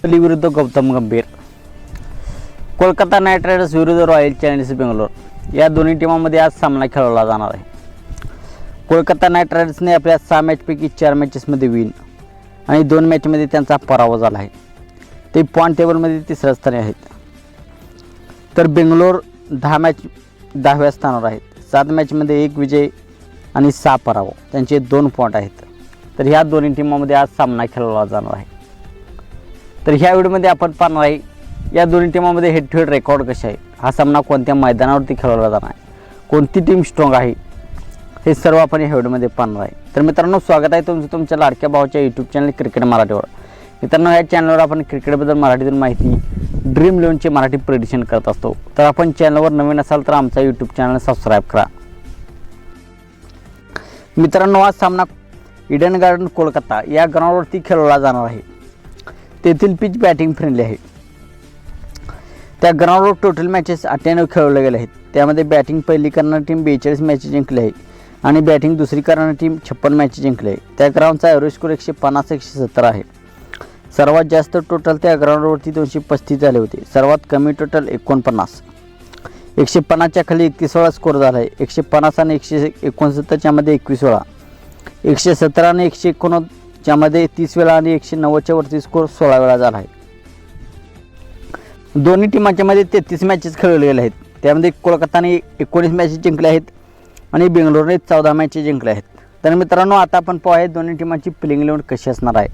कोहली विरुद्ध Gautam Gambhir Kolkata Knight Riders विरुद्ध Royal Challengers Bangalore या दोन्ही टीमांमध्ये आज सामना खेळवला जाणार आहे कोलकाता नाईट रायडर्सने आपल्या सहा मॅचपैकी चार मॅचेसमध्ये विन आणि दोन मॅचमध्ये त्यांचा पराभव झाला आहे ते पॉईंट टेबलमध्ये तिसऱ्या स्थानी आहेत तर बेंगलोर दहा मॅच दहाव्या स्थानावर आहेत सात मॅचमध्ये एक विजय आणि सहा पराभव त्यांचे दोन पॉईंट आहेत तर ह्या दोन्ही टीमांमध्ये आज सामना खेळवला जाणार आहे तर ह्या व्हिडिओमध्ये आपण पाहणार आहे या दोन्ही टीमामध्ये हेड टू हेड रेकॉर्ड कसे आहे? हा सामना कोणत्या मैदानावरती खेळवला जाणार आहे? कोणती टीम स्ट्रॉंग आहे? हे सर्व आपण या व्हिडिओमध्ये पाहणार आहे. तर मित्रांनो स्वागत आहे तुमचं तुमच्या लाडक्या भावाच्या यूट्यूब चॅनल क्रिकेट मराठीवर. मित्रांनो या चॅनलवर आपण क्रिकेटबद्दल मराठीतून माहिती ड्रीम इलेव्हनची मराठी प्रेडिशन करत असतो. तर आपण चॅनलवर नवीन असाल तर आमचा यूट्यूब चॅनल सबस्क्राईब करा. मित्रांनो हा सामना इडन गार्डन कोलकाता या ग्राउंडवरती खेळवला जाणार आहे. तेथील पिच बॅटिंग फ्रेंडली आहे. त्या ग्राउंडवर टोटल मॅचेस अठ्ठ्याण्णव खेळवले गेले आहेत. त्यामध्ये बॅटिंग पहिली करणारी टीम बेचाळीस मॅचेस जिंकली आहे. आणि बॅटिंग दुसरी करणारी टीम छप्पन मॅचेस जिंकली आहे. त्या ग्राउंडचा ॲव्हरेज स्कोर एकशे पन्नास एकशे सत्तर आहे. सर्वात जास्त टोटल त्या ग्राउंडवरती दोनशे पस्तीस झाले होते. सर्वात कमी टोटल एकोणपन्नास. एकशे पन्नासच्या खाली एकतीस वेळा स्कोर झाला आहे. एकशे पन्नास आणि एकशे एकोणसत्तरच्यामध्ये एकवीस वेळा. एकशे सतरा आणि एकशे ज्यामध्ये तीस वेळा आणि एकशे नव्वदच्या वरती स्कोर सोळा वेळा झाला आहे. दोन्ही टीमांच्या मध्ये तेहतीस मॅचेस खेळवले गेले आहेत. त्यामध्ये कोलकाताने एकोणीस मॅचेस जिंकले आहेत आणि बेंगलोरने चौदा मॅचेस जिंकले आहेत. तर मित्रांनो आता आपण पाहूया दोन्ही टीमांची प्लेइंग इलेव्हन कशी असणार आहे.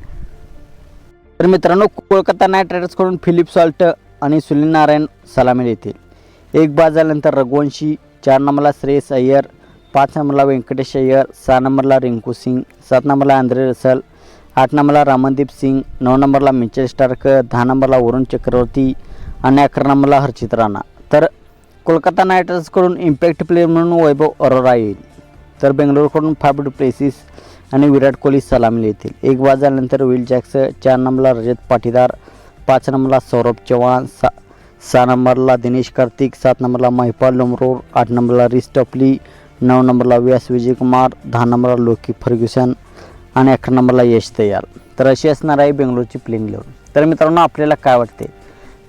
तर मित्रांनो कोलकाता नाईट रायडर्सकडून फिलिप सॉल्ट आणि सुनील नारायण सलामी येतील. एक बाद झाल्यानंतर रघुवंशी चार नंबरला श्रेयस अय्यर पाच नंबरला व्यंकटेश अय्यर सहा नंबरला रिंकू सिंग सात नंबरला आंद्रे रसल आठ नंबरला रामनदीप सिंग नऊ नंबरला मिचेल स्टार्क दहा नंबरला वरुण चक्रवर्ती आणि अकरा नंबरला हर्षित राणा. तर कोलकाता नाईट रायडर्सकडून इम्पॅक्ट प्लेअर म्हणून वैभव अरोरा येईल. तर बेंगलोरकडून फाब प्लेसिस आणि विराट कोहली सलामी येतील एक बाद झाल्यानंतर विल जॅक्स चार नंबरला रजत पाटीदार पाच नंबरला सौरभ चव्हाण सा सहा नंबरला दिनेश कार्तिक सात नंबरला महिपाल लोमरोर आठ नंबरला रिस टॉपली नऊ नंबरला व्यास विजयकुमार दहा नंबरला लोकी फर्ग्युसन आणि अकरा नंबरला यश तयार. तर अशी असणार आहे बेंगलोरची प्लेइंग इलेवन तर मित्रांनो आपल्याला काय वाटते?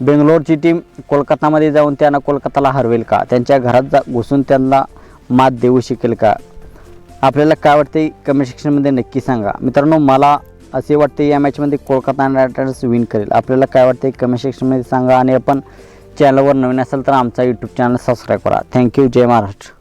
बेंगलोरची टीम कोलकातामध्ये जाऊन त्यांना कोलकाताला हरवेल का? त्यांच्या घरात जा घुसून त्यांना मात देऊ शकेल का? आपल्याला काय वाटते? कमेंट सेक्शनमध्ये नक्की सांगा. मित्रांनो मला असे वाटते या मॅचमध्ये कोलकाता नाईट रायडर्स विन करेल. आपल्याला काय वाटते? कमेंट सेक्शनमध्ये सांगा आणि आपण चॅनलवर नवीन असेल तर आमचा यूट्यूब चॅनल सबस्क्राईब करा. थँक्यू जय महाराष्ट्र.